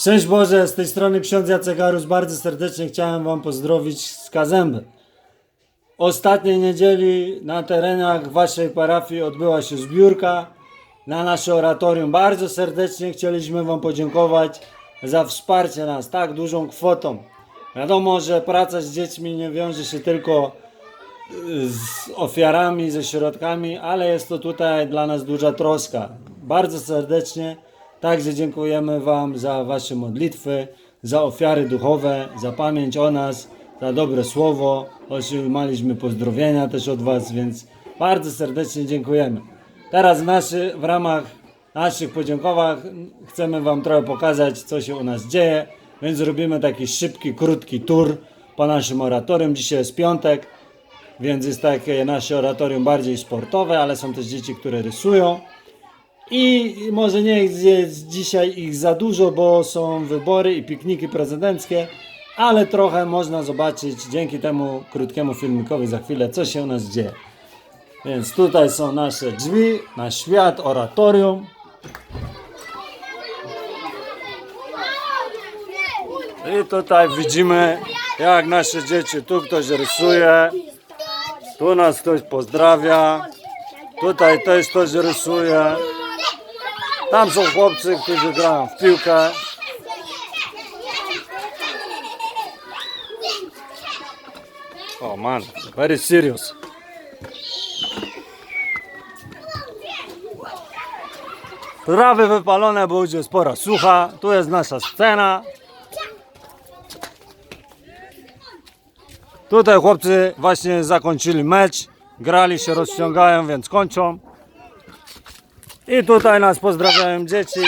Szczęść Boże, z tej strony ksiądz Jacek Garus. Bardzo serdecznie chciałem Wam pozdrowić z Kazęby. Ostatniej niedzieli na terenach Waszej parafii odbyła się zbiórka na nasze oratorium. Bardzo serdecznie chcieliśmy Wam podziękować za wsparcie nas tak dużą kwotą. Wiadomo, że praca z dziećmi nie wiąże się tylko z ofiarami, ze środkami, ale jest to tutaj dla nas duża troska. Bardzo serdecznie także dziękujemy Wam za Wasze modlitwy, za ofiary duchowe, za pamięć o nas, za dobre słowo. Otrzymaliśmy pozdrowienia też od Was, więc bardzo serdecznie dziękujemy. Teraz naszy, w ramach naszych podziękowań chcemy Wam trochę pokazać, co się u nas dzieje, więc zrobimy taki szybki, krótki tour po naszym oratorium. Dzisiaj jest piątek. Więc jest takie nasze oratorium bardziej sportowe, ale są też dzieci, które rysują. I może nie jest dzisiaj ich za dużo, bo są wybory i pikniki prezydenckie, ale trochę można zobaczyć dzięki temu krótkiemu filmikowi za chwilę, co się u nas dzieje. Więc tutaj są nasze drzwi, na świat, oratorium. I tutaj widzimy, jak nasze dzieci, tu ktoś rysuje, tu nas ktoś pozdrawia. Tutaj też ktoś rysuje. Tam są chłopcy, którzy grają w piłkę. O man, very serious. Trawy wypalone, bo idzie spora sucha. Tu jest nasza scena. Tutaj chłopcy właśnie zakończyli mecz. Grali się, rozciągają, więc kończą. I tutaj nas pozdrawiają dzieci.